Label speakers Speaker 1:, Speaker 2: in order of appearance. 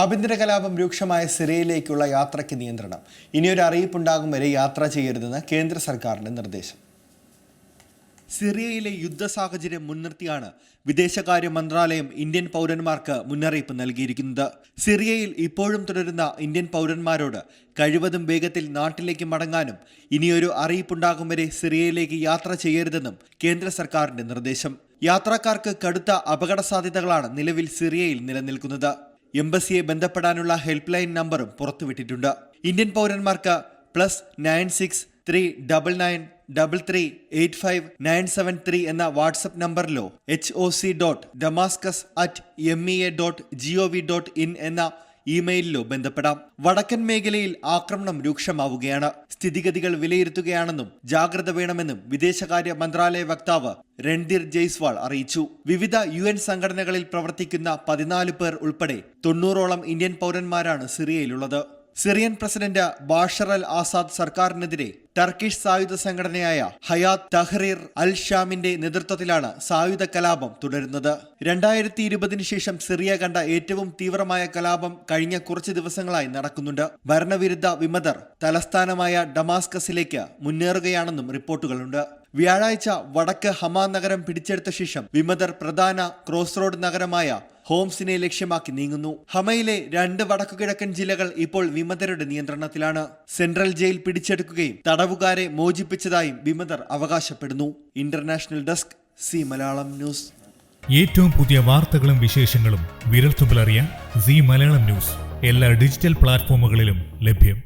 Speaker 1: ആഭ്യന്തര കലാപം രൂക്ഷമായ സിറിയയിലേക്കുള്ള യാത്രയ്ക്ക് നിയന്ത്രണം. ഇനിയൊരു അറിയിപ്പുണ്ടാകും വരെ യാത്ര ചെയ്യരുതെന്ന് കേന്ദ്ര സർക്കാരിന്റെ നിർദ്ദേശം. സിറിയയിലെ യുദ്ധ സാഹചര്യം മുൻനിർത്തിയാണ് വിദേശകാര്യ മന്ത്രാലയം ഇന്ത്യൻ പൗരന്മാർക്ക് മുന്നറിയിപ്പ് നൽകിയിരിക്കുന്നത്. സിറിയയിൽ ഇപ്പോഴും തുടരുന്ന ഇന്ത്യൻ പൗരന്മാരോട് കഴിവതും വേഗത്തിൽ നാട്ടിലേക്ക് മടങ്ങാനും ഇനിയൊരു അറിയിപ്പുണ്ടാകും വരെ സിറിയയിലേക്ക് യാത്ര ചെയ്യരുതെന്നും കേന്ദ്ര സർക്കാരിന്റെ നിർദ്ദേശം. യാത്രക്കാർക്ക് കടുത്ത അപകട സാധ്യതകളാണ് നിലവിൽ സിറിയയിൽ നിലനിൽക്കുന്നത്. എംബസിയെ ബന്ധപ്പെടാനുള്ള ഹെൽപ്പ് ലൈൻ നമ്പറും പുറത്തുവിട്ടിട്ടുണ്ട്. ഇന്ത്യൻ പൗരന്മാർക്ക് plus nine six three double nine double three eight five nine seven three എന്ന WhatsApp നമ്പറിലോ H O C dot Damascus at M E A dot G O V dot in എന്ന ഇമെയിലിലോ ബന്ധപ്പെടാം. വടക്കൻ മേഖലയിൽ ആക്രമണം രൂക്ഷമാവുകയാണ്. സ്ഥിതിഗതികൾ വിലയിരുത്തുകയാണെന്നും ജാഗ്രത വേണമെന്നും വിദേശകാര്യ മന്ത്രാലയ വക്താവ് രൺധീർ ജയ്സ്വാൾ അറിയിച്ചു. വിവിധ യു എൻ സംഘടനകളിൽ പ്രവർത്തിക്കുന്ന പതിനാല് പേർ ഉൾപ്പെടെ തൊണ്ണൂറോളം ഇന്ത്യൻ പൗരന്മാരാണ് സിറിയയിലുള്ളത്. Syrian president Bashar al Assad സർക്കാരിനെതിരെ ടർക്കിഷ് സായുധ സംഘടനയായ ഹയാത്ത് തഹ്റീർ അൽ ഷാമിന്റെ നേതൃത്വത്തിലാണ് സായുധ കലാപം തുടരുന്നത്. രണ്ടായിരത്തി ഇരുപതിനു ശേഷം സിറിയ കണ്ട ഏറ്റവും തീവ്രമായ കലാപം കഴിഞ്ഞ കുറച്ച് ദിവസങ്ങളായി നടക്കുന്നുണ്ട്. ഭരണവിരുദ്ധ വിമതർ തലസ്ഥാനമായ ഡമാസ്കസിലേക്ക് മുന്നേറുകയാണെന്നും റിപ്പോർട്ടുകളുണ്ട്. വ്യാഴാഴ്ച വടക്ക് ഹമാ നഗരം പിടിച്ചെടുത്ത ശേഷം വിമതർ പ്രധാന ക്രോസ് റോഡ് നഗരമായ ഹോംസിനെ ലക്ഷ്യമാക്കി നീങ്ങുന്നു. ഹമയിലെ രണ്ട് വടക്കുകിഴക്കൻ ജില്ലകൾ ഇപ്പോൾ വിമതരുടെ നിയന്ത്രണത്തിലാണ്. സെൻട്രൽ ജയിൽ പിടിച്ചെടുക്കുകയും തടവുകാരെ മോചിപ്പിച്ചതായും വിമതർ അവകാശപ്പെടുന്നു. International desk C Malayalam news.
Speaker 2: ഏറ്റവും പുതിയ വാർത്തകളും വിശേഷങ്ങളും വിരൽത്തുമ്പിലറിയാൻ സി മലയാളം ന്യൂസ്. എല്ലാ ഡിജിറ്റൽ പ്ലാറ്റ്ഫോമുകളിലും ലഭ്യം.